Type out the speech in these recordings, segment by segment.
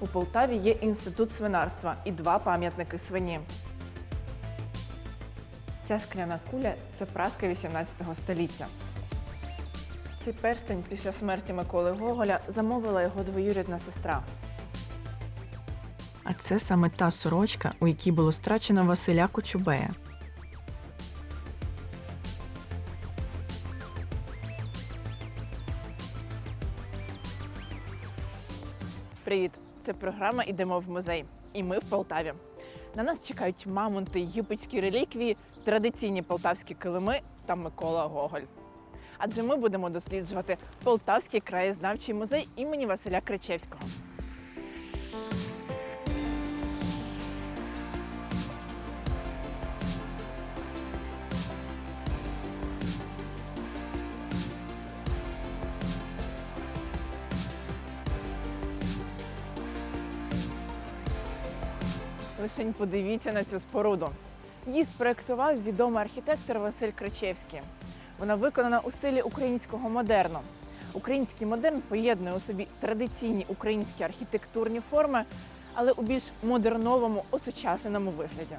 У Полтаві є інститут свинарства і два пам'ятники свині. Ця скляна куля це праска 18 століття. Цей перстень після смерті Миколи Гоголя замовила його двоюрідна сестра. А це саме та сорочка, у якій було страчено Василя Кочубея. Програма Ідемо в музей. І ми в Полтаві. На нас чекають мамонти, єгипетські реліквії, традиційні полтавські килими та Микола Гоголь. Адже ми будемо досліджувати Полтавський краєзнавчий музей імені Василя Кричевського. Лишень подивіться на цю споруду. Її спроектував відомий архітектор Василь Кричевський. Вона виконана у стилі українського модерну. Український модерн поєднує у собі традиційні українські архітектурні форми, але у більш модерновому, осучасненому вигляді.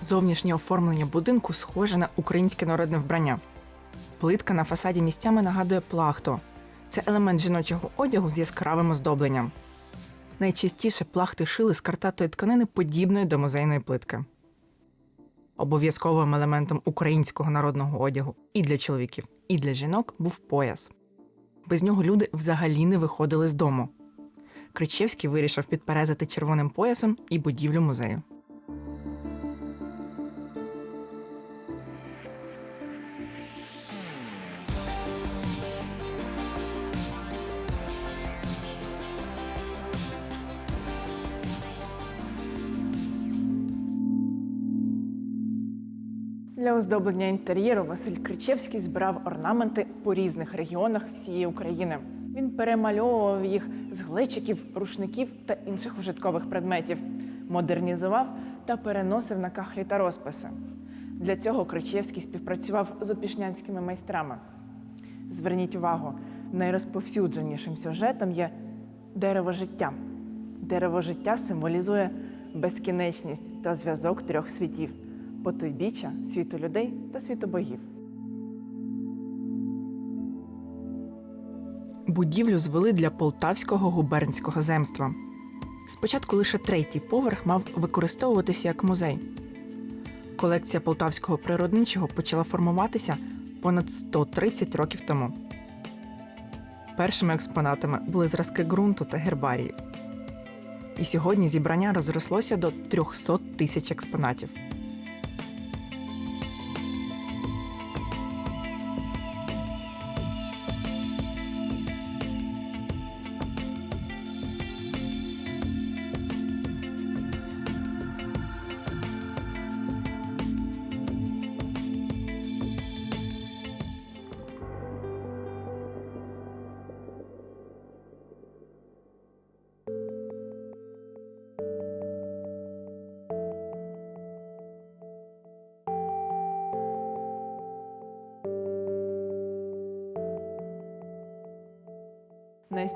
Зовнішнє оформлення будинку схоже на українське народне вбрання. Плитка на фасаді місцями нагадує плахту. Це елемент жіночого одягу з яскравим оздобленням. Найчастіше плахти шили з картатої тканини, подібної до музейної плитки. Обов'язковим елементом українського народного одягу і для чоловіків, і для жінок був пояс. Без нього люди взагалі не виходили з дому. Кричевський вирішив підперезати червоним поясом і будівлю музею. Оздоблення інтер'єру Василь Кричевський збирав орнаменти по різних регіонах всієї України. Він перемальовував їх з глечиків, рушників та інших ужиткових предметів, модернізував та переносив на кахлі та розписи. Для цього Кричевський співпрацював з опішнянськими майстрами. Зверніть увагу, найрозповсюдженішим сюжетом є дерево життя. Дерево життя символізує безкінечність та зв'язок трьох світів потойбіччя, світу людей та світу богів. Будівлю звели для Полтавського губернського земства. Спочатку лише третій поверх мав використовуватися як музей. Колекція полтавського природничого почала формуватися понад 130 років тому. Першими експонатами були зразки ґрунту та гербаріїв. І сьогодні зібрання розрослося до 300 тисяч експонатів.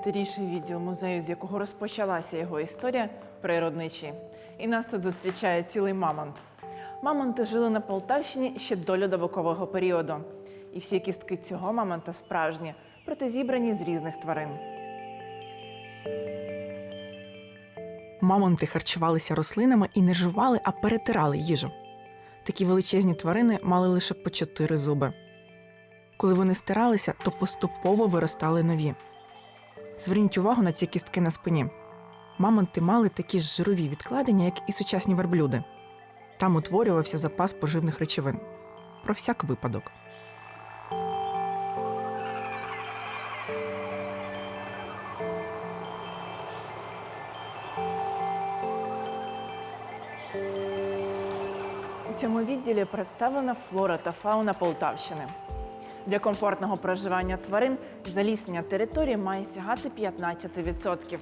Найстаріший відділ музею, з якого розпочалася його історія, природничий. І нас тут зустрічає цілий мамонт. Мамонти жили на Полтавщині ще до льодовикового періоду. І всі кістки цього мамонта справжні, проте зібрані з різних тварин. Мамонти харчувалися рослинами і не жували, а перетирали їжу. Такі величезні тварини мали лише по чотири зуби. Коли вони стиралися, то поступово виростали нові. Зверніть увагу на ці кістки на спині. Мамонти мали такі ж жирові відкладення, як і сучасні верблюди. Там утворювався запас поживних речовин. Про всяк випадок. У цьому відділі представлена флора та фауна Полтавщини. Для комфортного проживання тварин заліснення території має сягати 15%,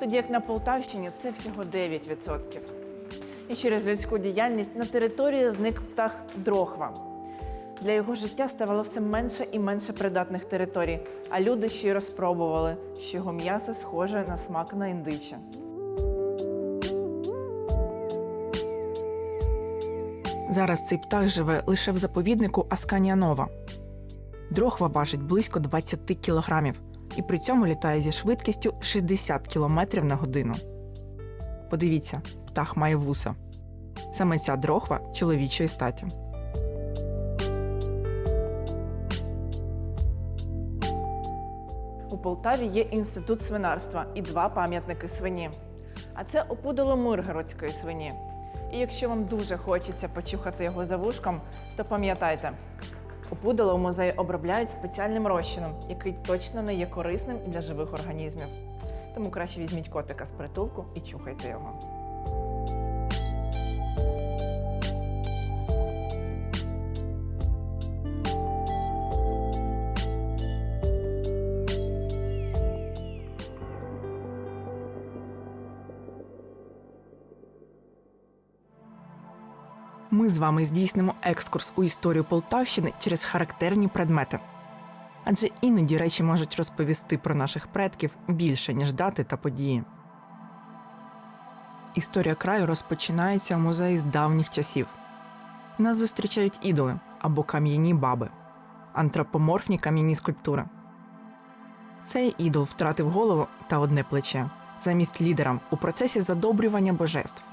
тоді як на Полтавщині це всього 9%. І через людську діяльність на території зник птах дрохва. Для його життя ставало все менше і менше придатних територій, а люди ще й розпробували, що його м'ясо схоже на смак на індиче. Зараз цей птах живе лише в заповіднику Асканія Нова. Дрохва важить близько 20 кілограмів і при цьому літає зі швидкістю 60 кілометрів на годину. Подивіться, птах має вуса. Саме ця дрохва чоловічої статі. У Полтаві є інститут свинарства і два пам'ятники свині. А це опудало миргородської свині. І якщо вам дуже хочеться почухати його за вушком, то пам'ятайте, опудало у музеї обробляють спеціальним розчином, який точно не є корисним для живих організмів. Тому краще візьміть котика з притулку і чухайте його. Ми з вами здійснимо екскурс у історію Полтавщини через характерні предмети. Адже іноді речі можуть розповісти про наших предків більше, ніж дати та події. Історія краю розпочинається в музеї з давніх часів. Нас зустрічають ідоли або кам'яні баби, антропоморфні кам'яні скульптури. Цей ідол втратив голову та одне плече замість лідера у процесі задобрювання божеств.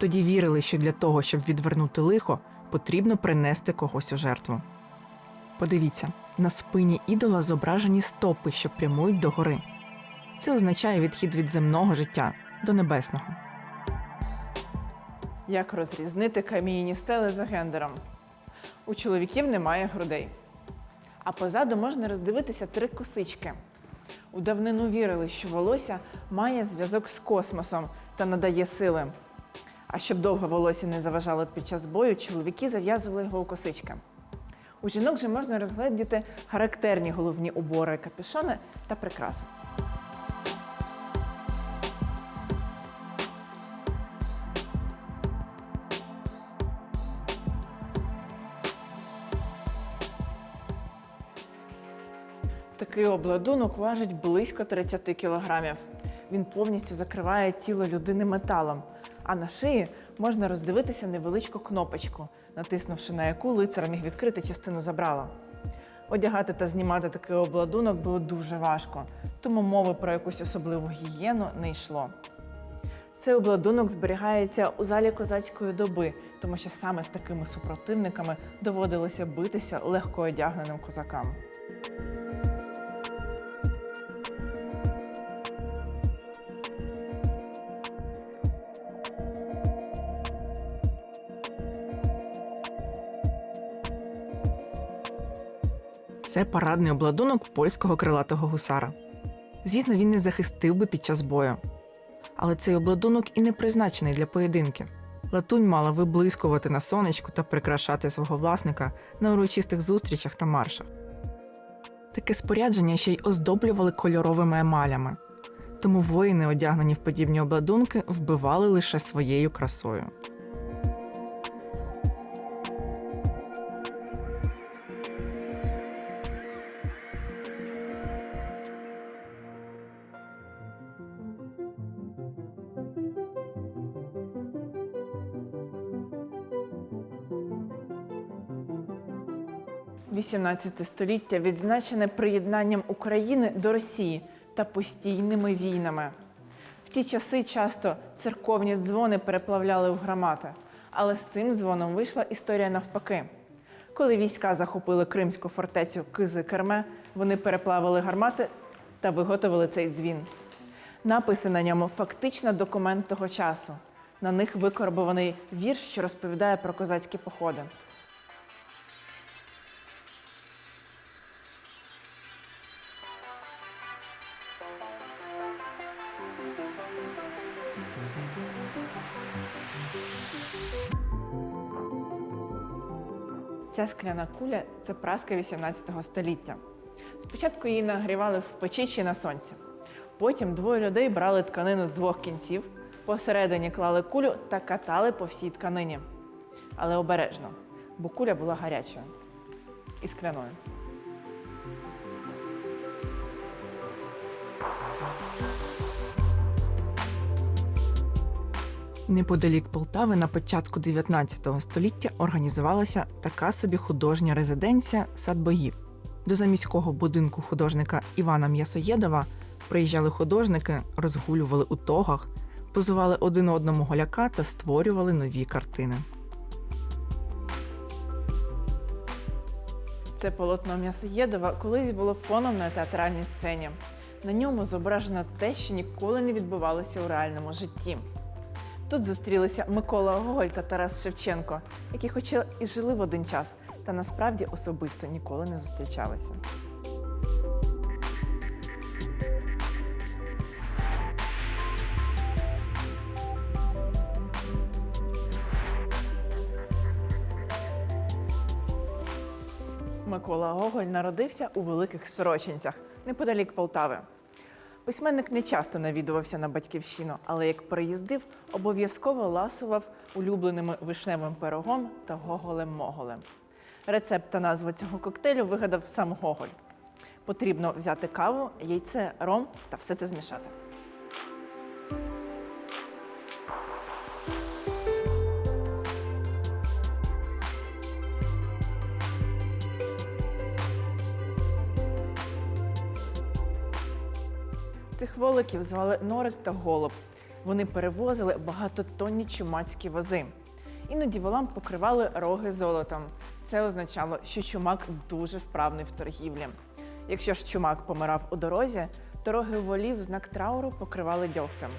Тоді вірили, що для того, щоб відвернути лихо, потрібно принести когось у жертву. Подивіться, на спині ідола зображені стопи, що прямують до гори. Це означає відхід від земного життя до небесного. Як розрізнити камінні стели за гендером? У чоловіків немає грудей. А позаду можна роздивитися три косички. У давнину вірили, що волосся має зв'язок з космосом та надає сили. А щоб довго волосся не заважало під час бою, чоловіки зав'язували його у косички. У жінок же можна розгледіти характерні головні убори, капюшони та прикраси. Такий обладунок важить близько 30 кілограмів. Він повністю закриває тіло людини металом, а на шиї можна роздивитися невеличку кнопочку, натиснувши на яку лицар міг відкрити частину забрала. Одягати та знімати такий обладунок було дуже важко, тому мови про якусь особливу гігієну не йшло. Цей обладунок зберігається у залі козацької доби, тому що саме з такими супротивниками доводилося битися легко одягненим козакам. Це парадний обладунок польського крилатого гусара. Звісно, він не захистив би під час бою. Але цей обладунок і не призначений для поєдинків. Латунь мала виблискувати на сонечку та прикрашати свого власника на урочистих зустрічах та маршах. Таке спорядження ще й оздоблювали кольоровими емалями, тому воїни, одягнені в подібні обладунки, вбивали лише своєю красою. XVIII століття відзначене приєднанням України до Росії та постійними війнами. В ті часи часто церковні дзвони переплавляли в громади, але з цим дзвоном вийшла історія навпаки. Коли війська захопили кримську фортецю Кизи-Керме, вони переплавили гармати та виготовили цей дзвін. Написи на ньому фактично документ того часу. На них викорбований вірш, що розповідає про козацькі походи. Скляна куля це праска 18 століття. Спочатку її нагрівали в печі чи на сонці. Потім двоє людей брали тканину з двох кінців, посередині клали кулю та катали по всій тканині. Але обережно, бо куля була гарячою. і скляною. Неподалік Полтави на початку 19 століття організувалася така собі художня резиденція сад богів. До заміського будинку художника Івана М'ясоєдова приїжджали художники, розгулювали у тогах, позували один одному голяка та створювали нові картини. Це полотно М'ясоєдова колись було фоном на театральній сцені. На ньому зображено те, що ніколи не відбувалося у реальному житті. Тут зустрілися Микола Гоголь та Тарас Шевченко, які хоча і жили в один час, та насправді особисто ніколи не зустрічалися. Микола Гоголь народився у Великих Сорочинцях, неподалік Полтави. Письменник не часто навідувався на батьківщину, але як приїздив, обов'язково ласував улюбленими вишневим пирогом та гоголем-моголем. Рецепт та назву цього коктейлю вигадав сам Гоголь. Потрібно взяти каву, яйце, ром та все це змішати. Цих воликів звали Норик та Голуб. Вони перевозили багатотонні чумацькі вози. Іноді волам покривали роги золотом. Це означало, що чумак дуже вправний в торгівлі. Якщо ж чумак помирав у дорозі, то роги волів в знак трауру покривали дьогтем.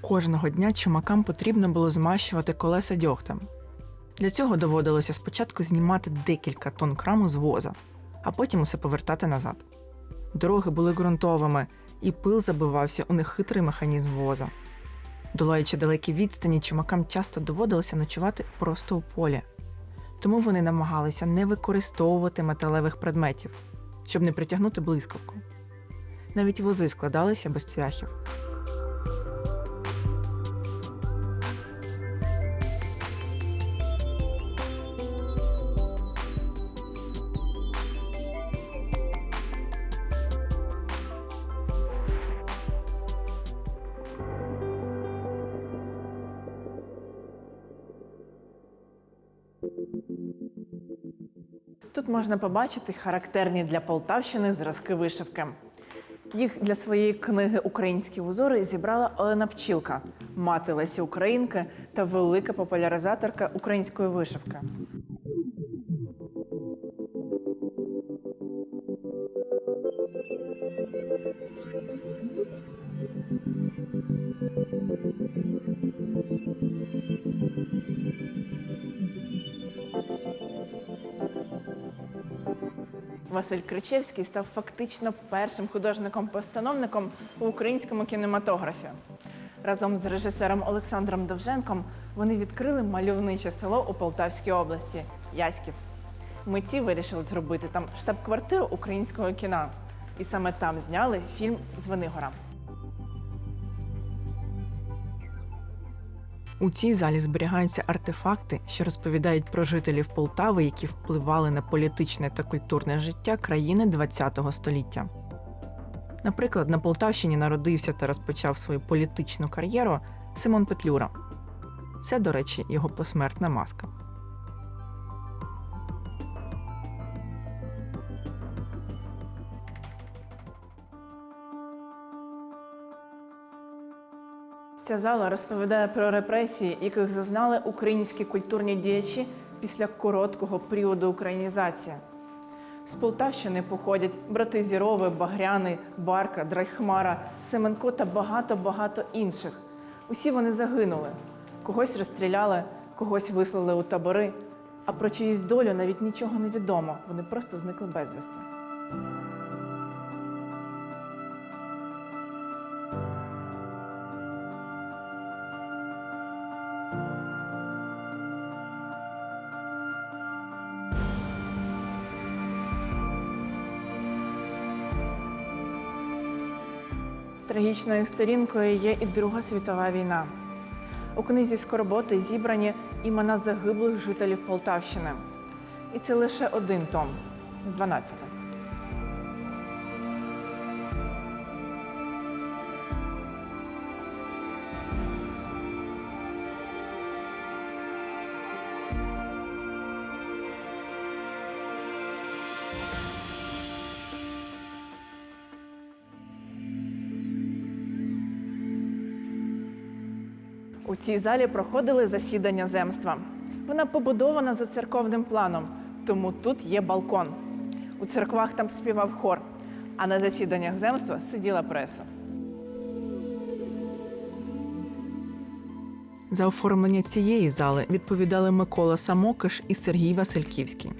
Кожного дня чумакам потрібно було змащувати колеса дьогтем. Для цього доводилося спочатку знімати декілька тонн краму з воза, а потім усе повертати назад. Дороги були ґрунтовими, і пил забивався у нехитрий механізм воза. Долаючи далекі відстані, чумакам часто доводилося ночувати просто у полі. Тому вони намагалися не використовувати металевих предметів, щоб не притягнути блискавку. Навіть вози складалися без цвяхів. Тут можна побачити характерні для Полтавщини зразки вишивки. Їх для своєї книги Українські узори зібрала Олена Пчілка, мати Лесі Українки та велика популяризаторка української вишивки. Василь Кричевський став фактично першим художником-постановником у українському кінематографі. Разом з режисером Олександром Довженком вони відкрили мальовниче село у Полтавській області Яськів. Митці вирішили зробити там штаб-квартиру українського кіна. І саме там зняли фільм Звенигора. У цій залі зберігаються артефакти, що розповідають про жителів Полтави, які впливали на політичне та культурне життя країни ХХ століття. Наприклад, на Полтавщині народився та розпочав свою політичну кар'єру Симон Петлюра. Це, до речі, його посмертна маска. Ця зала розповідає про репресії, яких зазнали українські культурні діячі після короткого періоду українізації. З Полтавщини походять брати Зірови, Багряний, Барка, Драйхмара, Семенко та багато-багато інших. Усі вони загинули. Когось розстріляли, когось вислали у табори. А про чиїсь долю навіть нічого не відомо. Вони просто зникли безвісти. Трагічною сторінкою є і Друга світова війна. У книзі Скорботи зібрані імена загиблих жителів Полтавщини. І це лише один том з 12. Цій залі проходили засідання земства. Вона побудована за церковним планом, тому тут є балкон. У церквах там співав хор, а на засіданнях земства сиділа преса. За оформлення цієї зали відповідали Микола Самокиш і Сергій Васильківський.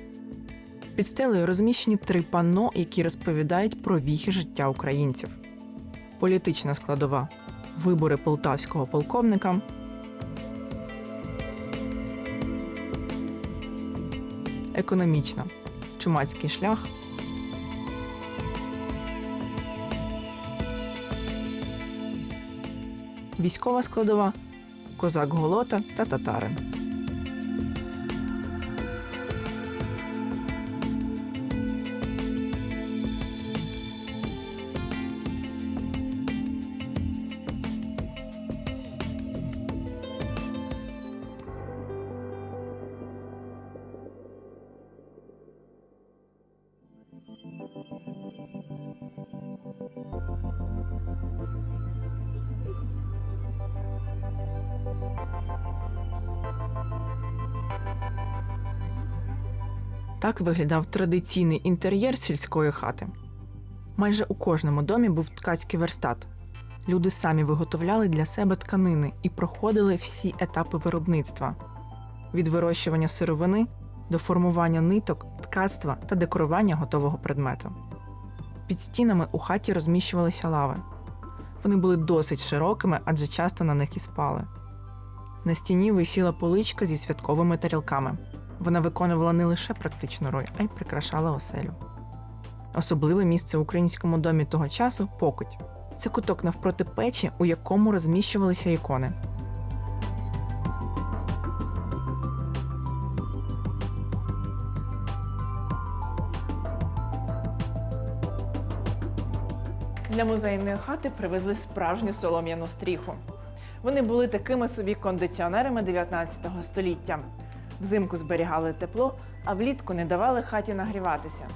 Під стелею розміщені три панно, які розповідають про віхи життя українців: політична складова, вибори полтавського полковника, економічна, чумацький шлях. Військова складова козак Голота та татарин. Так виглядав традиційний інтер'єр сільської хати. Майже у кожному домі був ткацький верстат. Люди самі виготовляли для себе тканини і проходили всі етапи виробництва від вирощування сировини до формування ниток, ткацтва та декорування готового предмету. Під стінами у хаті розміщувалися лави. Вони були досить широкими, адже часто на них і спали. На стіні висіла поличка зі святковими тарілками. Вона виконувала не лише практичну роль, а й прикрашала оселю. Особливе місце в українському домі того часу покуть. Це куток навпроти печі, у якому розміщувалися ікони. Для музейної хати привезли справжню солом'яну стріху. Вони були такими собі кондиціонерами 19 століття. Взимку зберігали тепло, а влітку не давали хаті нагріватися.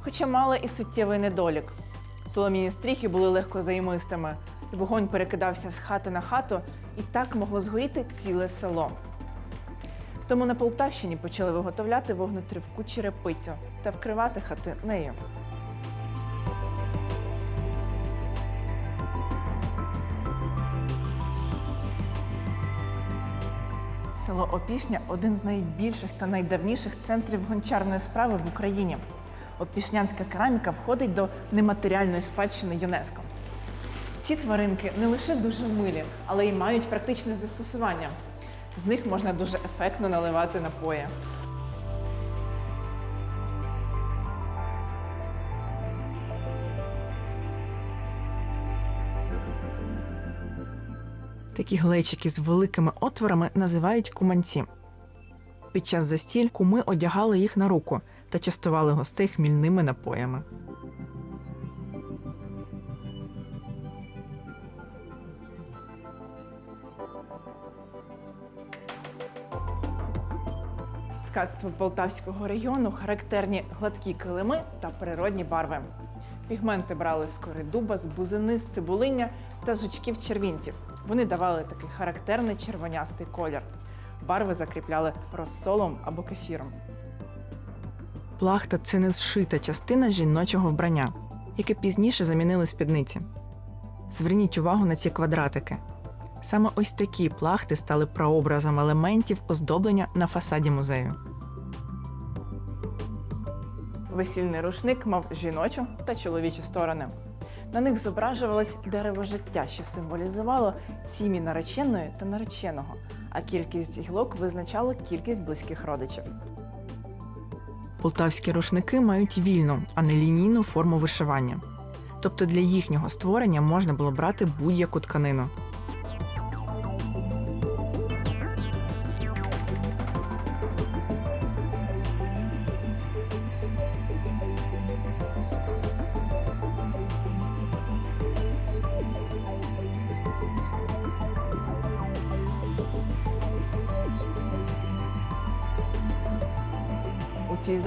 Хоча мали і суттєвий недолік. Солом'яні стріхи були легко займистими, і вогонь перекидався з хати на хату, і так могло згоріти ціле село. Тому на Полтавщині почали виготовляти вогнетривку черепицю та вкривати хати нею. Село Опішня один з найбільших та найдавніших центрів гончарної справи в Україні. Опішнянська кераміка входить до нематеріальної спадщини ЮНЕСКО. Ці тваринки не лише дуже милі, але й мають практичне застосування. З них можна дуже ефектно наливати напої. Такі глечики з великими отворами називають куманці. Під час застіль куми одягали їх на руку та частували гостей хмільними напоями. Ткацтво Полтавського району характерні гладкі килими та природні барви. Пігменти брали з кори дуба, з бузини, з цибулиння та жучків червінців. Вони давали такий характерний червонястий колір. Барви закріпляли розсолом або кефіром. Плахта це не зшита частина жіночого вбрання, яке пізніше замінили спідниці. Зверніть увагу на ці квадратики. Саме ось такі плахти стали прообразом елементів оздоблення на фасаді музею. Весільний рушник мав жіночу та чоловічу сторони. На них зображувалось дерево життя, що символізувало сім'ї нареченої та нареченого, а кількість гілок визначало кількість близьких родичів. Полтавські рушники мають вільну, а не лінійну форму вишивання. Тобто для їхнього створення можна було брати будь-яку тканину.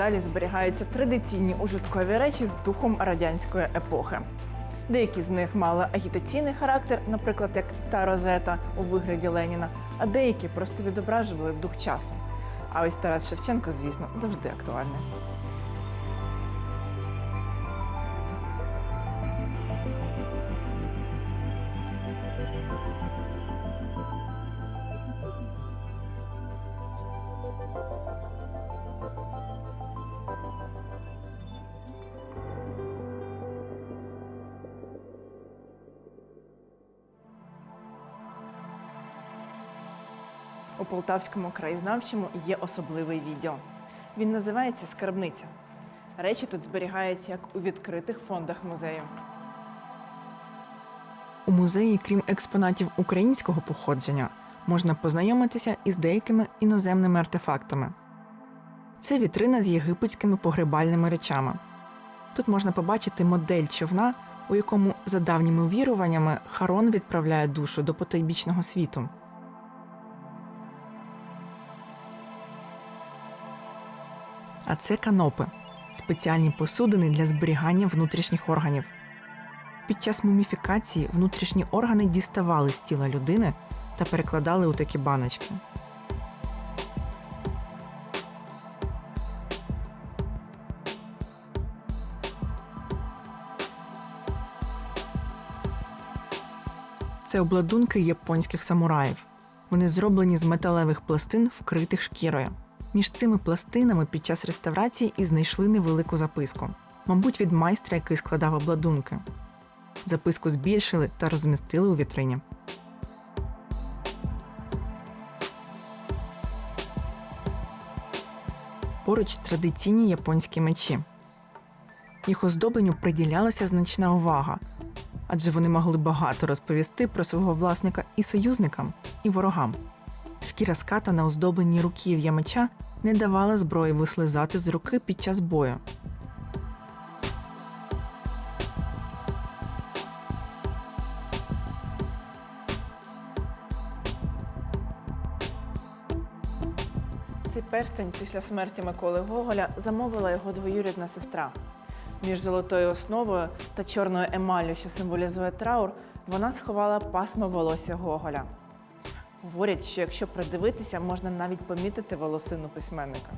Залі зберігаються традиційні ужиткові речі з духом радянської епохи. Деякі з них мали агітаційний характер, наприклад, як та розета у вигляді Леніна, а деякі просто відображували дух часу. А ось Тарас Шевченко, звісно, завжди актуальний. Полтавському краєзнавчому є особливий відділ. Він називається скарбниця. Речі тут зберігаються як у відкритих фондах музею. У музеї, крім експонатів українського походження, можна познайомитися із деякими іноземними артефактами. Це вітрина з єгипетськими погребальними речами. Тут можна побачити модель човна, у якому, за давніми віруваннями, Харон відправляє душу до потойбічного світу. А це канопи спеціальні посудини для зберігання внутрішніх органів. Під час муміфікації внутрішні органи діставали з тіла людини та перекладали у такі баночки. Це обладунки японських самураїв. Вони зроблені з металевих пластин, вкритих шкірою. Між цими пластинами під час реставрації і знайшли невелику записку, мабуть, від майстра, який складав обладунки. Записку збільшили та розмістили у вітрині. Поруч традиційні японські мечі. Їх оздобленню приділялася значна увага, адже вони могли багато розповісти про свого власника і союзникам, і ворогам. Шкіра ската на оздобленні руків'я меча не давала зброї вислизати з руки під час бою. Цей перстень після смерті Миколи Гоголя замовила його двоюрідна сестра. Між золотою основою та чорною емаллю, що символізує траур, вона сховала пасмо волосся Гоголя. Говорять, що якщо придивитися, можна навіть помітити волосину письменника.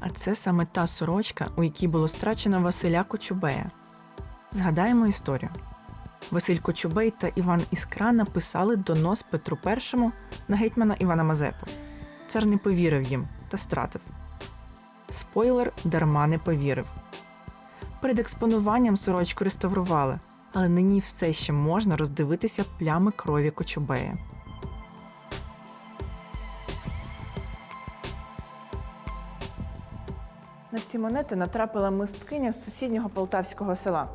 А це саме та сорочка, у якій було страчено Василя Кочубея. Згадаємо історію. Василь Кочубей та Іван Іскра написали донос Петру І на гетьмана Івана Мазепу. Цар не повірив їм та стратив. Спойлер дарма не повірив. Перед експонуванням сорочку реставрували, але нині все ще можна роздивитися плями крові Кочубея. На ці монети натрапила мисткиня з сусіднього полтавського села.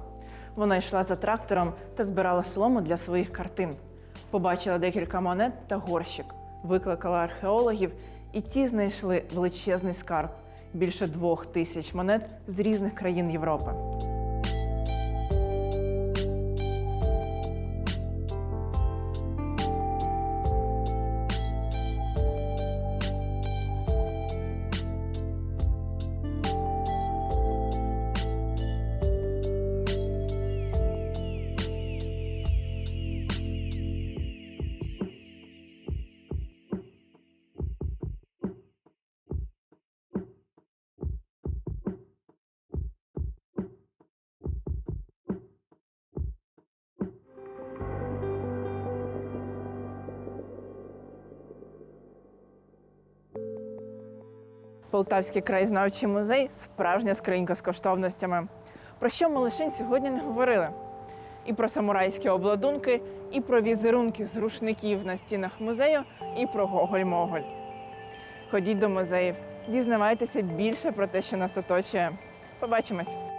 Вона йшла за трактором та збирала солому для своїх картин. Побачила декілька монет та горщик, викликала археологів, і ті знайшли величезний скарб більше двох тисяч монет з різних країн Європи. Полтавський краєзнавчий музей справжня скринька з коштовностями. Про що ми лише сьогодні не говорили? І про самурайські обладунки, і про візерунки з рушників на стінах музею, і про Гоголь-Моголь. Ходіть до музеїв, дізнавайтеся більше про те, що нас оточує. Побачимось!